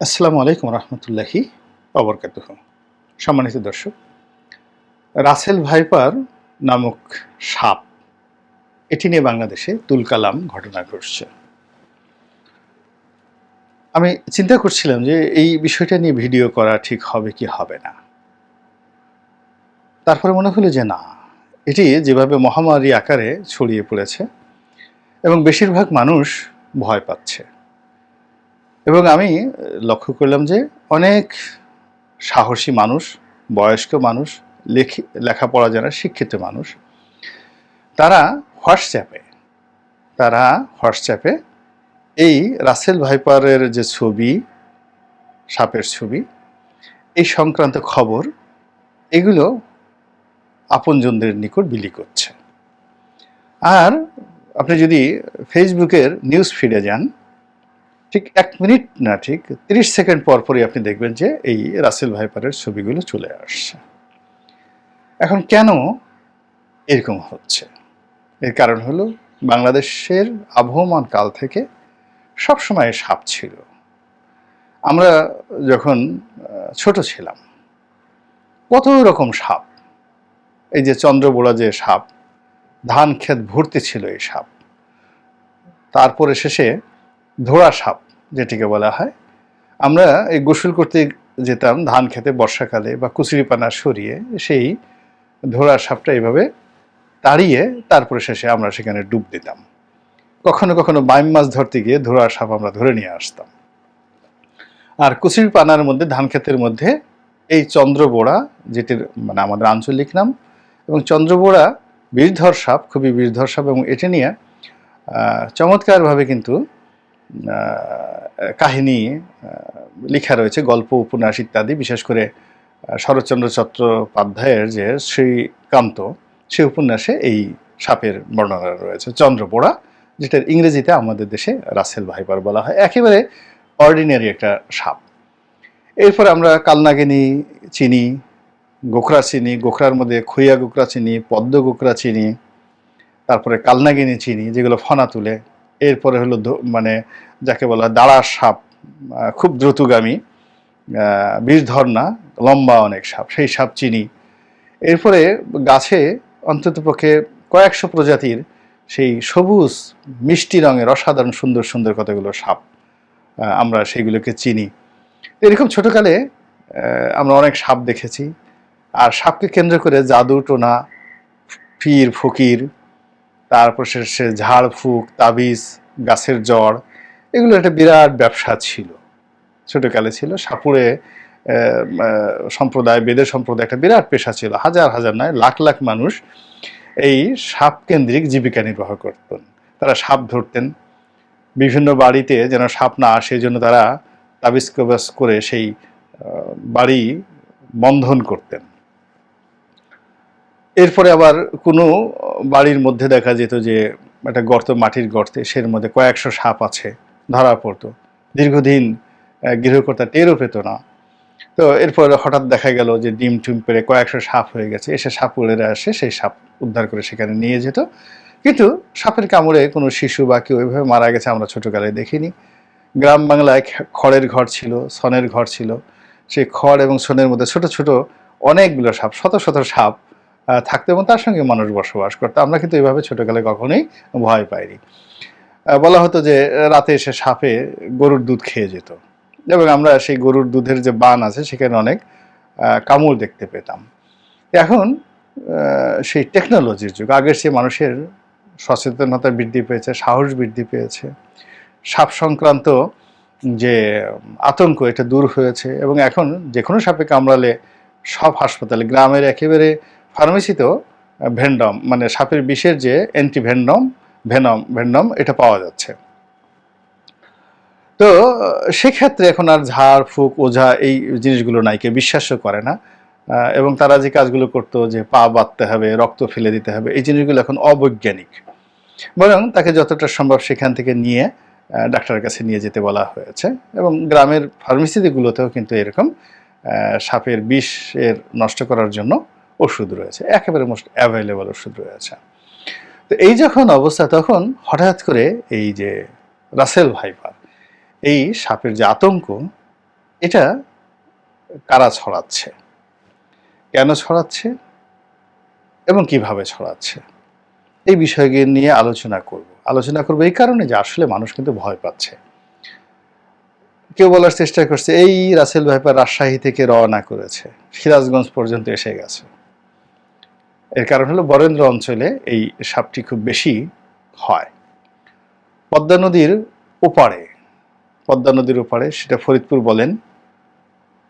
আসসালামু আলাইকুম রহমতুল্লাহি অবরকাত সম্মানিত দর্শক, রাসেল ভাইপার নামক সাপ, এটি নিয়ে বাংলাদেশে তুলকালাম ঘটনা ঘটছে। আমি চিন্তা করছিলাম যে এই বিষয়টা নিয়ে ভিডিও করা ঠিক হবে কি হবে না। তারপরে মনে হলো যে না, এটি যেভাবে মহামারী আকারে ছড়িয়ে পড়েছে এবং বেশিরভাগ মানুষ ভয় পাচ্ছে। এবং আমি লক্ষ্য করলাম যে অনেক সাহসী মানুষ, বয়স্ক মানুষ, লেখি, লেখাপড়া যারা শিক্ষিত মানুষ, তারা হোয়াটসঅ্যাপে তারা হোয়াটসঅ্যাপে এই রাসেল ভাইপারের যে ছবি, সাপের ছবি, এই সংক্রান্ত খবর, এগুলো আপনজনদের নিকট বিলি করছে। আর আপনি যদি ফেসবুকের নিউজ ফিডে যান ঠিক এক মিনিট না, ঠিক তিরিশ সেকেন্ড পর পরই আপনি দেখবেন যে এই রাসেল ভাইপারের ছবিগুলো চলে আসছে। এখন কেন এরকম হচ্ছে? এর কারণ হলো বাংলাদেশের আবহমান কাল থেকে সবসময় সাপ ছিল। আমরা যখন ছোট ছিলাম, কত রকম সাপ? এই যে চন্দ্রবোড়া যে সাপ ধান ক্ষেত ভর্তি ছিল এই সাপ। তারপরে শেষে ধোড়া সাপ যেটিকে বলা হয়। আমরা এই গোসল করতে যেতাম, ধান খেতে বর্ষাকালে বা কুচুরিপানা সরিয়ে সেই ধোড়া সাপটা এইভাবে তাড়িয়ে তারপরে শেষে আমরা সেখানে ডুব দিতাম। কখনো কখনো বাইম মাছ ধরতে গিয়ে ধোড়া সাপ আমরা ধরে নিয়ে আসতাম। আর কুচুরি পানার মধ্যে, ধান ক্ষেতের মধ্যে এই চন্দ্রবোড়া, যেটির মানে আমাদের আঞ্চলিক নাম, এবং চন্দ্রবোড়া বীরধর সাপ, খুবই বীরধর সাপ, এবং এটি নিয়ে চমৎকারভাবে কিন্তু কাহিনী লেখা রয়েছে, গল্প, উপন্যাস ইত্যাদি, বিশেষ করে শরৎচন্দ্র চট্টোপাধ্যায়ের যে শ্রীকান্ত সেই উপন্যাসে এই সাপের বর্ণনা রয়েছে। চন্দ্রপোড়া, যেটার ইংরেজিতে আমাদের দেশে রাসেল ভাইপার বলা হয়, একেবারে অর্ডিনারি একটা সাপ। এরপর আমরা কালনাগিনী চিনি, গোখরা চিনি, গোখরার মধ্যে খুইয়া গোখরা চিনি, পদ্ম গোখরা চিনি, তারপরে কালনাগিনী চিনি, যেগুলো ফনা তুলে এরপরে হলো মানে যাকে বলা দাঁড়ার সাপ খুব দ্রুতগামী বিষধর না লম্বা অনেক সাপ, সেই সাপ চিনি। এরপরে গাছে অন্ততপক্ষে কয়েকশো প্রজাতির সেই সবুজ, মিষ্টি রঙের, অসাধারণ, সুন্দর সুন্দর কতগুলো সাপ আমরা সেইগুলোকে চিনি। এরকম ছোটকালে আমরা অনেক সাপ দেখেছি। আর সাপকে কেন্দ্র করে জাদু, টোনা পীর ফকির তারপর সে ঝাড় ফুক, তাবিজ, গাছের জড় এগুলো একটা বিরাট ব্যবসা ছিল। ছোটকালে ছিল সাপুড়ে সম্প্রদায়, বেদের সম্প্রদায় একটা বিরাট পেশা ছিল। হাজার হাজার নয়, লাখ লাখ মানুষ এই সাপ কেন্দ্রিক জীবিকা নির্বাহ করতেন। তারা সাপ ধরতেন। বিভিন্ন বাড়িতে যেন সাপ না আসে জন্য তারা তাবিজ কবাজ করে সেই বাড়ি বন্ধন করতেন। এরপরে আবার কোনো বাড়ির মধ্যে দেখা যেত যে একটা গর্ত, মাটির গর্তে সের মধ্যে কয়েকশো সাপ আছে ধরা পড়তো। দীর্ঘদিন গৃহকর্তা টেরও পেত না। তো এরপর হঠাৎ দেখা গেল যে ডিম টিম পেরে কয়েকশো সাপ হয়ে গেছে। এসে সাপ উড়েরা আসে সেই সাপ উদ্ধার করে সেখানে নিয়ে যেত। কিন্তু সাপের কামড়ে কোনো শিশু বা কেউ এভাবে মারা গেছে আমরা ছোটোকালে দেখিনি। গ্রাম বাংলায় খড়ের ঘর ছিল, সনের ঘর ছিল। সেই খড় এবং সনের মধ্যে ছোট ছোট অনেকগুলো সাপ, শত শত সাপ থাকতো এবং তার সঙ্গে মানুষ বসবাস করতো। আমরা কিন্তু এইভাবে ছোটোকালে কখনোই ভয় পাইনি। বলা হতো যে, রাতে এসে সাপে গরুর দুধ খেয়ে যেত। এবং আমরা সেই গরুর দুধের যে বান আছে, সেখানে অনেক কামড় দেখতে পেতাম। এখন সেই টেকনোলজির যুগ, আগের সে মানুষের সচেতনতা বৃদ্ধি পেয়েছে, সাহস বৃদ্ধি পেয়েছে। সাপ সংক্রান্ত যে, আতঙ্ক, এটা দূর হয়েছে। এবং এখন যে কোনো সাপে কামড়ালে সব হাসপাতালে, গ্রামের একেবারে ফার্মেসিতেও ভেন্ডম মানে সাপের বিষের যে অ্যান্টি ভেন্ডম ভেনম, ভেন্ডম, এটা পাওয়া যাচ্ছে। তো, সেক্ষেত্রে এখন আর ঝাড়, ফুক, ওঝা এই জিনিসগুলো নাই, কেউ বিশ্বাসও করে না। এবং তারা যে কাজগুলো করতো, যে পা বাঁধতে হবে, রক্ত ফেলে দিতে হবে, এই জিনিসগুলো এখন অবৈজ্ঞানিক। বরং তাকে যতটা সম্ভব সেখান থেকে নিয়ে ডাক্তারের কাছে নিয়ে যেতে বলা হয়েছে। এবং গ্রামের ফার্মেসিগুলোতেও কিন্তু এরকম সাপের বিষের নষ্ট করার জন্য ওষুধ রয়েছে, একেবারে মোস্ট অ্যাভেলেবল ওষুধ রয়েছে। তো এই যখন অবস্থা, তখন হঠাৎ করে এই যে রাসেল ভাইপার, এই সাপের যে আতঙ্ক, এটা কারা ছড়াচ্ছে? কেন ছড়াচ্ছে এবং কীভাবে ছড়াচ্ছে? এই বিষয়কে নিয়ে আলোচনা করব। আলোচনা করব এই কারণে যে আসলে মানুষ কিন্তু ভয় পাচ্ছে। কেউ বলার চেষ্টা করছে, এই রাসেল ভাইপার রাজশাহী থেকে রওনা করেছে, সিরাজগঞ্জ পর্যন্ত এসে গেছে। এর কারণ হলো বরেন্দ্র অঞ্চলে এই সাপটি খুব বেশি হয়। পদ্মা নদীর ওপারে, পদ্মা নদীর ওপারে সেটা ফরিদপুর বলেন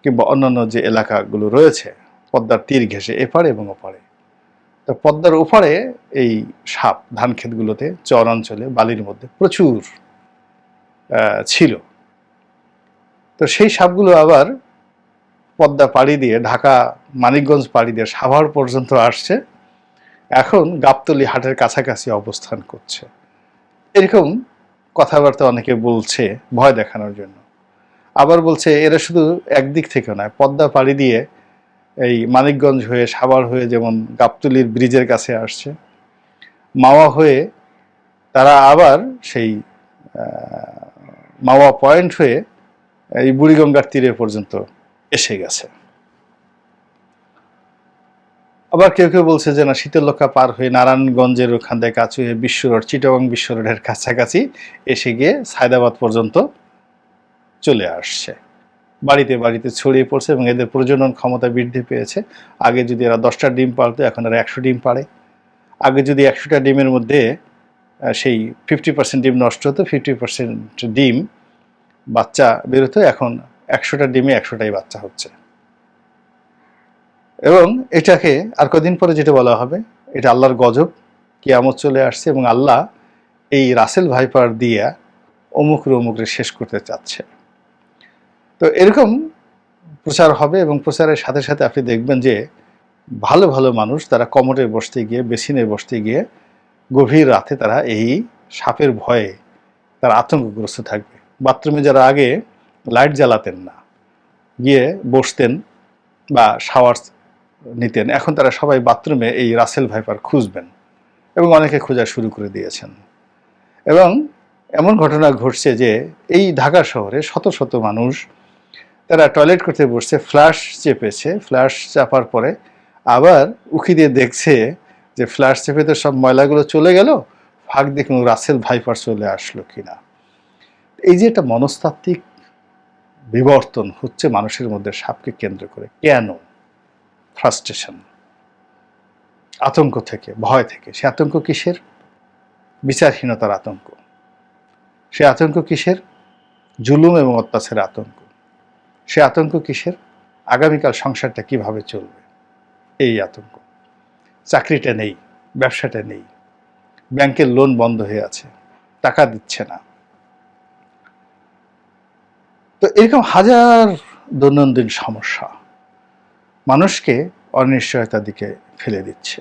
কিংবা অন্যান্য যে এলাকাগুলো রয়েছে, পদ্মার তীর ঘেঁষে এপারে এবং ওপারে। তো পদ্মার ওপারে এই সাপ ধান ক্ষেতগুলোতে চর অঞ্চলে, বালির মধ্যে প্রচুর ছিল। তো সেই সাপগুলো আবার পদ্মা পাড়ি দিয়ে, ঢাকা, মানিকগঞ্জ পাড়ি দিয়ে সাভার পর্যন্ত আসছে। এখন গাবতলি হাটের কাছাকাছি অবস্থান করছে। এরকম কথাবার্তা অনেকে বলছে ভয় দেখানোর জন্য। আবার বলছে, এরা শুধু একদিক থেকে নয়, পদ্মা পাড়ি দিয়ে এই মানিকগঞ্জ হয়ে, সাভার হয়ে যেমন গাবতলির ব্রিজের কাছে আসছে, মাওয়া হয়ে তারা আবার সেই মাওয়া পয়েন্ট হয়ে এই বুড়িগঙ্গার তীরে পর্যন্ত এসে গেছে। আবার কেউ কেউ বলছে যে, না, শীতের শীতলক্ষা পার হয়ে নারায়ণগঞ্জের ওখান থেকে কাছে হয়ে বিশ্ব রোড চিটাগং বিশ্ব রোডের কাছাকাছি এসে গিয়ে সায়দাবাদ পর্যন্ত চলে আসছে। বাড়িতে বাড়িতে ছড়িয়ে পড়ছে এবং এদের প্রজনন ক্ষমতা বৃদ্ধি পেয়েছে। আগে যদি এরা দশটা ডিম পারতো এখন এরা একশো ডিম পারে আগে যদি একশোটা ডিমের মধ্যে সেই ফিফটি পার্সেন্ট ডিম নষ্ট হতো ফিফটি পার্সেন্ট ডিম বাচ্চা বেরোতো এখন একশোটা ডিমে একশোটাই বাচ্চা হচ্ছে। এবং এটাকে আর কদিন পরে যেটা বলা হবে, এটা আল্লাহর গজব, কিয়ামত চলে আসছে এবং আল্লাহ এই রাসেল ভাইপার দিয়া অমুকরে অমুকরে শেষ করতে চাচ্ছে। তো এরকম প্রচার হবে এবং প্রচারের সাথে সাথে আপনি দেখবেন যে ভালো ভালো মানুষ তারা কমরে বসতে গিয়ে, বেসিনে বসতে গিয়ে গভীর রাতে তারা এই সাপের ভয়ে তারা আতঙ্কগ্রস্ত থাকবে। বাথরুমে যারা আগে লাইট জ্বালাতেন না, গিয়ে বসতেন বা শাওয়ার নিতেন। এখন তারা সবাই বাথরুমে এই রাসেল ভাইপার খুঁজবেন এবং অনেকে খোঁজা শুরু করে দিয়েছেন। এবং এমন ঘটনা ঘটছে যে এই ঢাকা শহরে শত শত মানুষ তারা টয়লেট করতে বসছে ফ্ল্যাশ চেপেছে ফ্ল্যাশ চাপার পরে আবার উকি দিয়ে দেখছে যে ফ্ল্যাশ চেপে তো সব ময়লাগুলো চলে গেল, ফাঁক দিয়ে কোনো রাসেল ভাইপার চলে আসলো কিনা। এই যে একটা মনস্তাত্ত্বিক বিবর্তন হচ্ছে মানুষের মধ্যে সাপকে কেন্দ্র করে। কেন? ফ্রাস্ট্রেশন আতঙ্ক থেকে, ভয় থেকে। সে আতঙ্ক কিসের? বিচারহীনতার আতঙ্ক। সে আতঙ্ক কিসের? জুলুম এবং অত্যাচারের আতঙ্ক। সে আতঙ্ক কিসের? আগামীকাল সংসারটা কীভাবে চলবে? এই আতঙ্ক। চাকরিটা নেই, ব্যবসাটা নেই। ব্যাংকের লোন বন্ধ হয়ে আছে, টাকা দিচ্ছে না। তো এরকম হাজার দৈনন্দিন সমস্যা। মানুষকে অনিশ্চয়তার দিকে ফেলে দিচ্ছে।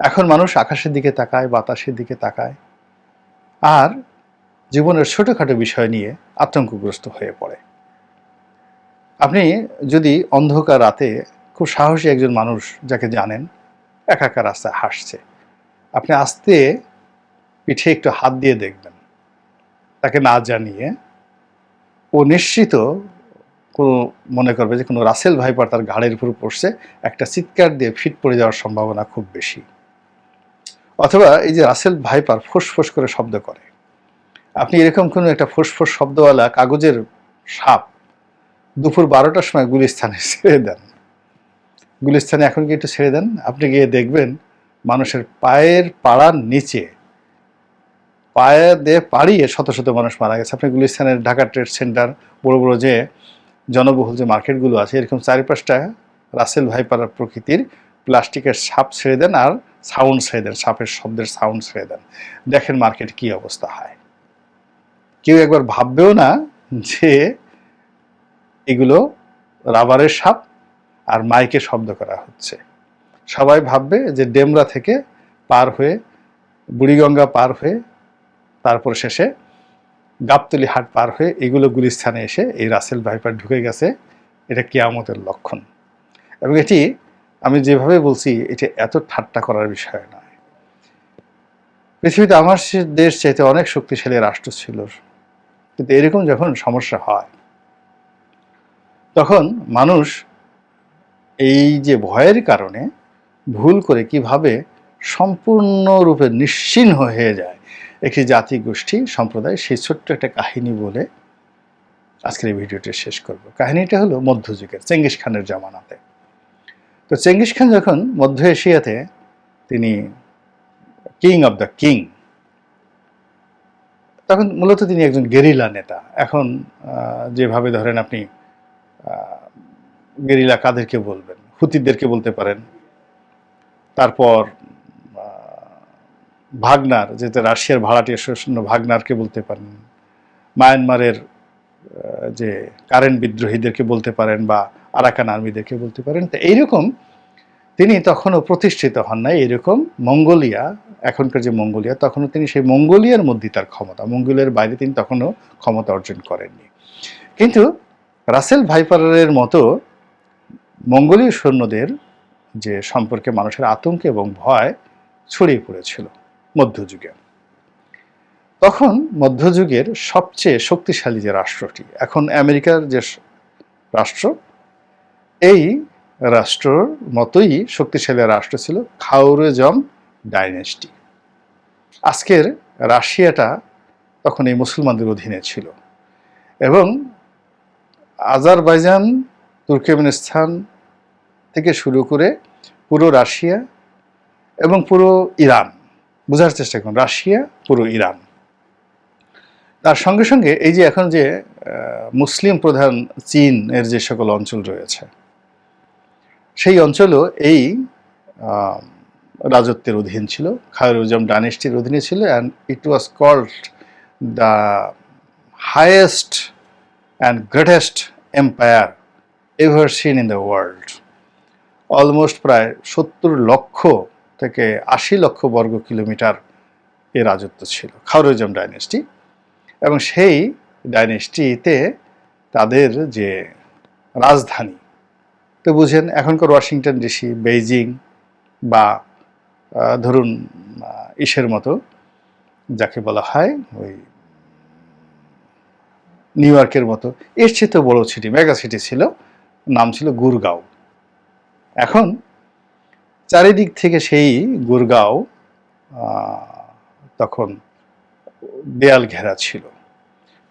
এখন মানুষ আকাশের দিকে তাকায়, বাতাসের দিকে তাকায়, আর জীবনের ছোটোখাটো বিষয় নিয়ে আতঙ্কগ্রস্ত হয়ে পড়ে। আপনি যদি অন্ধকার রাতে খুব সাহসী একজন মানুষ যাকে জানেন একা একা রাস্তায় হাসছে, আপনি আস্তে পিঠে একটু হাত দিয়ে দেখবেন। তাকে না জানিয়ে ও নিশ্চিত কোনো মনে করবে যে কোনো রাসেল ভাইপার তার ঘাড়ের উপর পড়ছে, একটা চিৎকার দিয়ে ফিট পড়ে যাওয়ার সম্ভাবনা খুব বেশি। অথবা এই যে রাসেল ভাইপার ফুসফুস করে শব্দ করে। আপনি এরকম কোনো একটা ফুসফুস শব্দওয়ালা কাগজের সাপ দুপুর বারোটার সময় গুলিস্থানে ছেড়ে দেন। গুলিস্থানে এখন কি একটু ছেড়ে দেন? আপনি গিয়ে দেখবেন মানুষের পায়ের পাড়ার নিচে, পায়ে দিয়ে পাড়িয়ে শত শত মানুষ মারা গেছে। আপনি গুলিস্তানের ঢাকা ট্রেড সেন্টার বড় বড় যে জনবহুল যে মার্কেটগুলো আছে, এরকম চারিপাশটা রাসেল ভাইপাড়ার প্রকৃতির প্লাস্টিকের সাপ ছেড়ে দেন আর সাউন্ড ছেড়ে দেন, সাপের শব্দের সাউন্ড ছেড়ে দেন। দেখেন মার্কেট কি অবস্থা হয়। কেউ একবার ভাববেও না যে এগুলো রাবারের সাপ আর মাইকে শব্দ করা হচ্ছে। সবাই ভাববে যে ডেমরা থেকে পার হয়ে, বুড়িগঙ্গা পার হয়ে, তারপর শেষে গাবতলি হাট পার হয়ে এগুলো গুলিস্থানে এসে এই রাসেল ভাইপার ঢুকে গেছে। এটা কেয়ামতের লক্ষণ। এবং এটি আমি যেভাবে বলছি, এটি এত ঠাট্টা করার বিষয় নয়। পৃথিবীতে আমার দেশ চাইতে অনেক শক্তিশালী রাষ্ট্র ছিল। কিন্তু এরকম যখন সমস্যা হয়, তখন মানুষ এই যে ভয়ের কারণে ভুল করে কীভাবে সম্পূর্ণরূপে নিশ্চিহ্ন হয়ে যায় একটি জাতি গোষ্ঠী সম্প্রদায়, সেই ছোট্ট একটা কাহিনী বলে আজকের এই ভিডিওটি শেষ করব। কাহিনীটা হলো মধ্যযুগের চেঙ্গিস খানের জামানাতে। তো চেঙ্গিস খান যখন মধ্য এশিয়াতে, তিনি কিং অব দ্য কিং তখন মূলত তিনি একজন গেরিলা নেতা। এখন যেভাবে ধরেন আপনি গেরিলা কাদেরকে বলবেন, হুতিদেরকে বলতে পারেন। তারপর ভাগনার যেটা রাশিয়ার ভাড়াটিয়া শূন্য ভাগনারকে বলতে পারেন, মায়ানমারের যে কারেন্ট বিদ্রোহীদেরকে বলতে পারেন বা আরাকান আর্মিদেরকে বলতে পারেন, তো এইরকম তিনি তখনও প্রতিষ্ঠিত হন নাই এরকম মঙ্গোলিয়া, এখনকার যে মঙ্গোলিয়া, তখনও তিনি সেই মঙ্গোলিয়ার মধ্যে তার ক্ষমতা, মঙ্গোলিয়ার বাইরে তিনি তখনও ক্ষমতা অর্জন করেননি। কিন্তু রাসেল ভাইপারের মতো মঙ্গোলীয় সৈন্যদের যে সম্পর্কে মানুষের আতঙ্ক এবং ভয় ছড়িয়ে পড়েছিল। মধ্যযুগে। তখন মধ্যযুগের সবচেয়ে শক্তিশালী যে রাষ্ট্রটি, এখন আমেরিকার যে রাষ্ট্র, এই রাষ্ট্রর মতোই শক্তিশালী রাষ্ট্র ছিল খাওরেজম ডাইনেস্টি। আজকের রাশিয়াটা তখন এই মুসলমানদের অধীনে ছিল এবং আজারবাইজান, তুর্কমেনিস্তান থেকে শুরু করে পুরো রাশিয়া এবং পুরো ইরান বোঝার চেষ্টা করুন, রাশিয়া, পুরো ইরান। তার সঙ্গে সঙ্গে এই যে এখন যে মুসলিম প্রধান চীন এর যে সকল অঞ্চল রয়েছে, সেই অঞ্চলও এই রাজত্বের অধীন ছিল খায়রুজম ডানেস্টির অধীনে ছিল and it was called the highest and greatest empire ever seen in the world almost প্রায় সত্তর লক্ষ থেকে আশি লক্ষ বর্গ কিলোমিটার এ রাজত্ব ছিল, খাওরজম ডাইনেস্টি এবং সেই ডাইনেস্টিতে তাদের যে রাজধানী, তো বুঝেন এখনকার ওয়াশিংটন ডিসি বেইজিং বা ধরুন ইসের মতো, যাকে বলা হয় ওই নিউ ইয়র্কের মতো, এর চেয়ে তো বড় সিটি মেগা সিটি ছিল, নাম ছিল গুরগাঁও। এখন চারিদিক থেকে সেই গুরগাঁও তখন দেয়াল ঘেরা ছিল।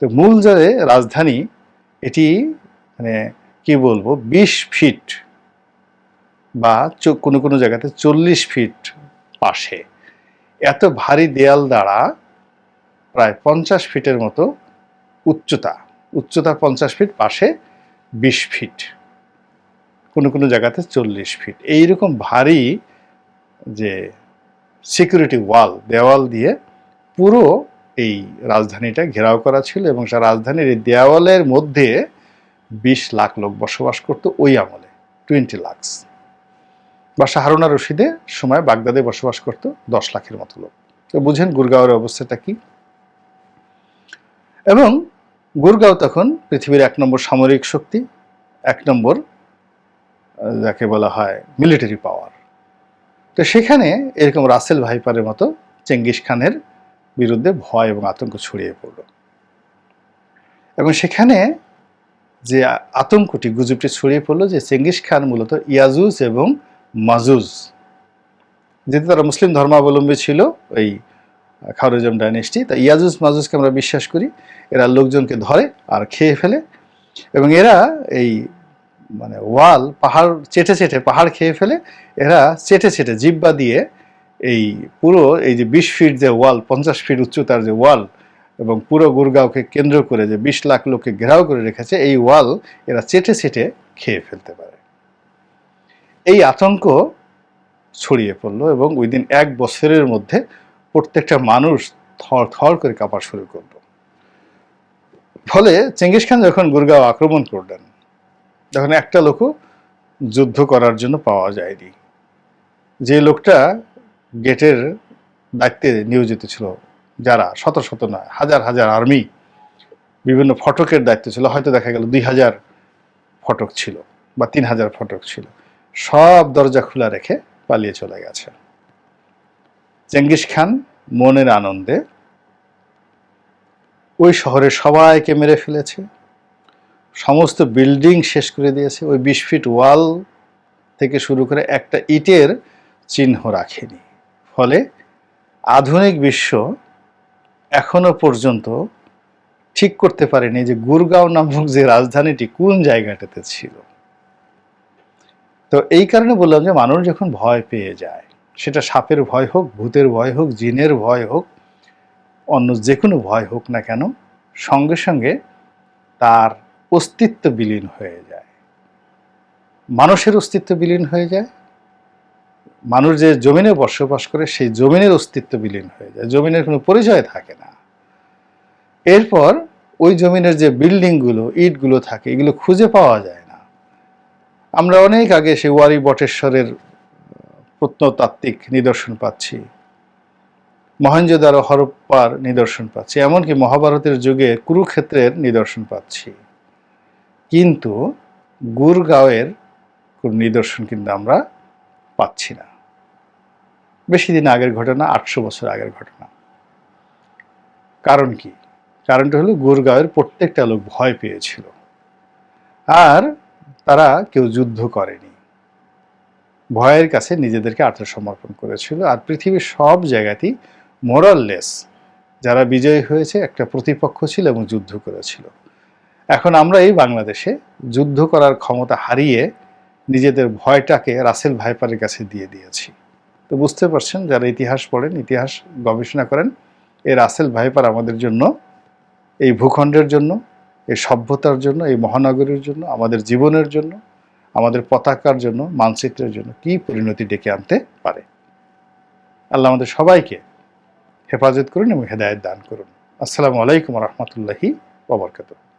তো মূল যে রাজধানী, এটি মানে কি বলব, বিশ ফিট বা কোনো কোনো জায়গাতে চল্লিশ ফিট পাশে। এত ভারী দেয়াল দ্বারা প্রায় পঞ্চাশ ফিটের মতো উচ্চতা উচ্চতা পঞ্চাশ ফিট, পাশে বিশ ফিট। কোনো কোনো জায়গাতে চল্লিশ ফিট এইরকম ভারী যে সিকিউরিটি ওয়াল দেওয়াল দিয়ে পুরো এই রাজধানীটা ঘেরাও করা ছিল এবং সে রাজধানীর এই দেওয়ালের মধ্যে বিশ লাখ লোক বসবাস করতো ওই আমলে টোয়েন্টি লাখস বা হারুনা রশিদে সময় বাগদাদে বসবাস করতো দশ লাখের মতো লোক। তো বুঝেন গুরগাঁওয়ের অবস্থাটা কি? এবং গুরগাঁও তখন পৃথিবীর এক নম্বর সামরিক শক্তি, এক নম্বর যাকে বলা হয় মিলিটারি পাওয়ার তো সেখানে এরকম রাসেল ভাইপারের মতো চেঙ্গিস খানের বিরুদ্ধে ভয় এবং আতঙ্ক ছড়িয়ে পড়ল। এবং সেখানে যে আতঙ্কটি গুজবটি ছড়িয়ে পড়ল যে চেঙ্গিস খান মূলত ইয়াজুজ এবং মাজুজ, যেহেতু তারা মুসলিম ধর্মাবলম্বী ছিল ওই খাওয়ারিজম ডাইনেস্টি, তা ইয়াজুজ মাজুজকে আমরা বিশ্বাস করি, এরা লোকজনকে ধরে আর খেয়ে ফেলে। এবং এরা এই মানে ওয়াল পাহাড় চেটে চেটে পাহাড় খেয়ে ফেলে এরা চেটে চেটে জিব্বা দিয়ে এই পুরো এই যে বিশ ফিট যে ওয়াল, পঞ্চাশ ফিট উচ্চতার যে ওয়াল এবং পুরো গুরগাঁওকে কেন্দ্র করে যে বিশ লাখ লোককে ঘেরাও করে রেখেছে, এই ওয়াল এরা চেটে চেটে খেয়ে ফেলতে পারে। এই আতঙ্ক ছড়িয়ে পড়ল এবং উইদিন এক বছরের মধ্যে প্রত্যেকটা মানুষ থর থর করে কাঁপা শুরু করল। ফলে চেঙ্গিস খান যখন গুরগাঁও আক্রমণ করলেন তখন একটা লোকও যুদ্ধ করার জন্য পাওয়া যায়নি। যে লোকটা গেটের দায়িত্বে নিয়োজিত ছিল, যারা শত শত নয় হাজার হাজার আর্মি, বিভিন্ন ফটকের দায়িত্ব ছিল, হয়তো দেখা গেল দুই হাজার ফটক ছিল বা তিন হাজার ফটক ছিল, সব দরজা খোলা রেখে পালিয়ে চলে গেছে। চেঙ্গিস খান মনের আনন্দে ওই শহরে সবাইকে মেরে ফেলেছে। সমস্ত বিল্ডিং শেষ করে দিয়েছে। ওই বিশ ফিট ওয়াল থেকে শুরু করে একটা ইটের চিহ্ন রাখেনি। ফলে আধুনিক বিশ্ব এখনও পর্যন্ত ঠিক করতে পারেনি যে গুরগাঁও নামক যে রাজধানীটি কোন জায়গাটাতে ছিল। তো এই কারণে বললাম যে মানুষ যখন ভয় পেয়ে যায়, সেটা সাপের ভয় হোক, ভূতের ভয় হোক, জিনের ভয় হোক, অন্য যে কোনো ভয় হোক না কেন, সঙ্গে সঙ্গে তার অস্তিত্ব বিলীন হয়ে যায়। মানুষের অস্তিত্ব বিলীন হয়ে যায়। মানুষ যে জমিনে বসবাস করে, সেই জমিনের অস্তিত্ব বিলীন হয়ে যায়। জমিনের কোনো পরিচয় থাকে না। এরপর ওই জমিনের যে বিল্ডিংগুলো, ইটগুলো থাকে, এগুলো খুঁজে পাওয়া যায় না। আমরা অনেক আগে সেই ওয়ারি বটেশ্বরের প্রত্নতাত্ত্বিক নিদর্শন পাচ্ছি। মহেঞ্জোদারো হরপ্পার নিদর্শন পাচ্ছি। এমনকি মহাভারতের যুগে কুরুক্ষেত্রের নিদর্শন পাচ্ছি। কিন্তু গুরগাঁওয়ের কোন নিদর্শন কিন্তু আমরা পাচ্ছি না। বেশি দিন আগের ঘটনা, আটশো বছর আগের ঘটনা। কারণ কি? কারণটা হলো গুরগাঁওয়ের প্রত্যেকটা লোক ভয় পেয়েছিল। আর তারা কেউ যুদ্ধ করেনি। ভয়ের কাছে নিজেদেরকে আত্মসমর্পণ করেছিল। আর পৃথিবীর সব জায়গাতেই মোরাললেস যারা বিজয়ী হয়েছে, একটা প্রতিপক্ষ ছিল এবং যুদ্ধ করেছিল। এখন আমরা এই বাংলাদেশে যুদ্ধ করার ক্ষমতা হারিয়ে নিজেদের ভয়টাকে রাসেল ভাইপারের কাছে দিয়ে দিয়েছি। তো বুঝতে পারছেন, যারা ইতিহাস পড়েন, ইতিহাস গবেষণা করেন, এই রাসেল ভাইপার আমাদের জন্য, এই ভূখণ্ডের জন্য, এই সভ্যতার জন্য, এই মহানগরীর জন্য, আমাদের জীবনের জন্য, আমাদের পতাকার জন্য, মানচিত্রের জন্য কি পরিণতি ডেকে আনতে পারে? আল্লাহ আমাদের সবাইকে হেফাজত করুন এবং হেদায়ত দান করুন। আসসালামু আলাইকুম রহমতুল্লাহি ওবরকাতুহ